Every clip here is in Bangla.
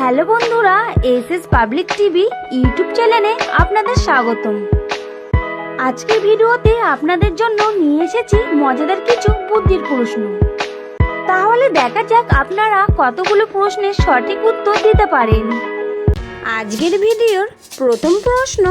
হ্যালো বন্ধুরা S S public TV YouTube চ্যানেলে আপনাদের স্বাগতম। আজকের ভিডিওতে আপনাদের জন্য নিয়ে এসেছি মজাদার কিছু বুদ্ধির প্রশ্ন। তাহলে দেখা যাক আপনারা কতগুলো প্রশ্নের সঠিক উত্তর দিতে পারেন। আজকের ভিডিওর প্রথম প্রশ্ন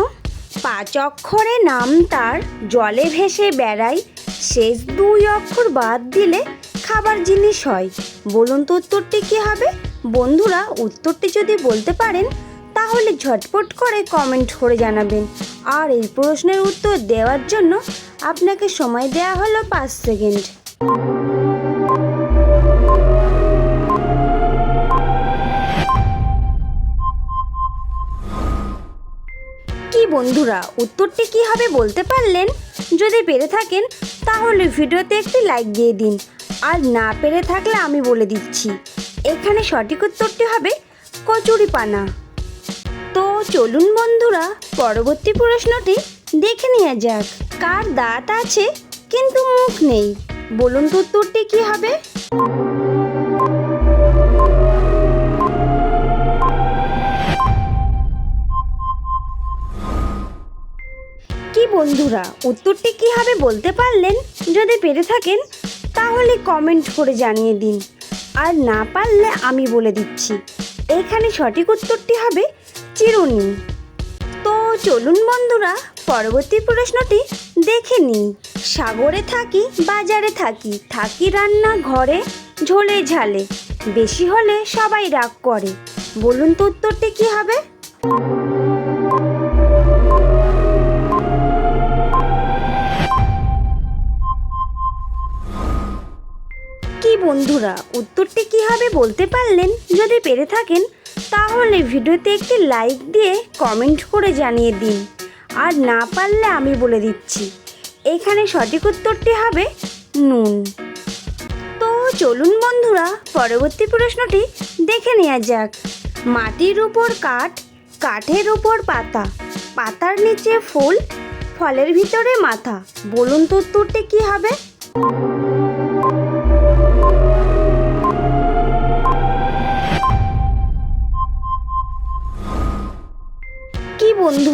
পাঁচ অক্ষরে নাম তার, জলে ভেসে বেড়ায় শেষ দুই অক্ষর বাদ দিলে খাবার জিনিস হয়। বলুন তো উত্তরটি কী হবে? বন্ধুরা, উত্তরটি যদি বলতে পারেন, তাহলে ঝটপট করে কমেন্ট করে জানাবেন। আর এই প্রশ্নের উত্তর দেওয়ার জন্য আপনাকে সময় দেওয়া হলো পাঁচ সেকেন্ড। বন্ধুরা, উত্তরটি কি হবে বলতে পারলেন? যদি পেরে থাকেন, তাহলে ভিডিওতে একটি লাইক দিয়ে দিন। আর না পেরে থাকলে আমি বলে দিচ্ছি। এখানে সঠিক উত্তরটি হবে কচুরি পানা তো চলুন বন্ধুরা, পরবর্তী প্রশ্নটি দেখে নেওয়া যাক। কার দাঁত আছে, কিন্তু মুখ নেই? বলুন তো উত্তরটি কী হবে? কি বন্ধুরা? উত্তরটি কি হবে বলতে পারলেন? যদি পেরে থাকেন, তাহলে কমেন্ট করে জানিয়ে দিন। আর না পারলে আমি বলে দিচ্ছি। এখানে সঠিক উত্তরটি হবে চিরুনি। তো চলুন বন্ধুরা, পরবর্তী প্রশ্নটি দেখে নিই। সাগরে থাকি, বাজারে থাকি থাকি রান্না ঘরে, ঝোলে ঝালে। বেশি হলে সবাই রাগ করে। বলুন তো উত্তরটি কী হবে? বন্ধুরা, উত্তরটি কি হবে বলতে পারলেন? যদি পেরে থাকেন, তাহলে ভিডিওতে একটি লাইক দিয়ে কমেন্ট করে জানিয়ে দিন। আর না পারলে আমি বলে দিচ্ছি। এখানে সঠিক উত্তরটি হবে নুন। তো চলুন বন্ধুরা, পরবর্তী প্রশ্নটি দেখে নেওয়া যাক। মাটির উপর কাঠ, কাঠের উপর পাতা, পাতার নিচে ফুল, ফলের ভিতরে মাথা। বলুন তো উত্তরটি কী হবে?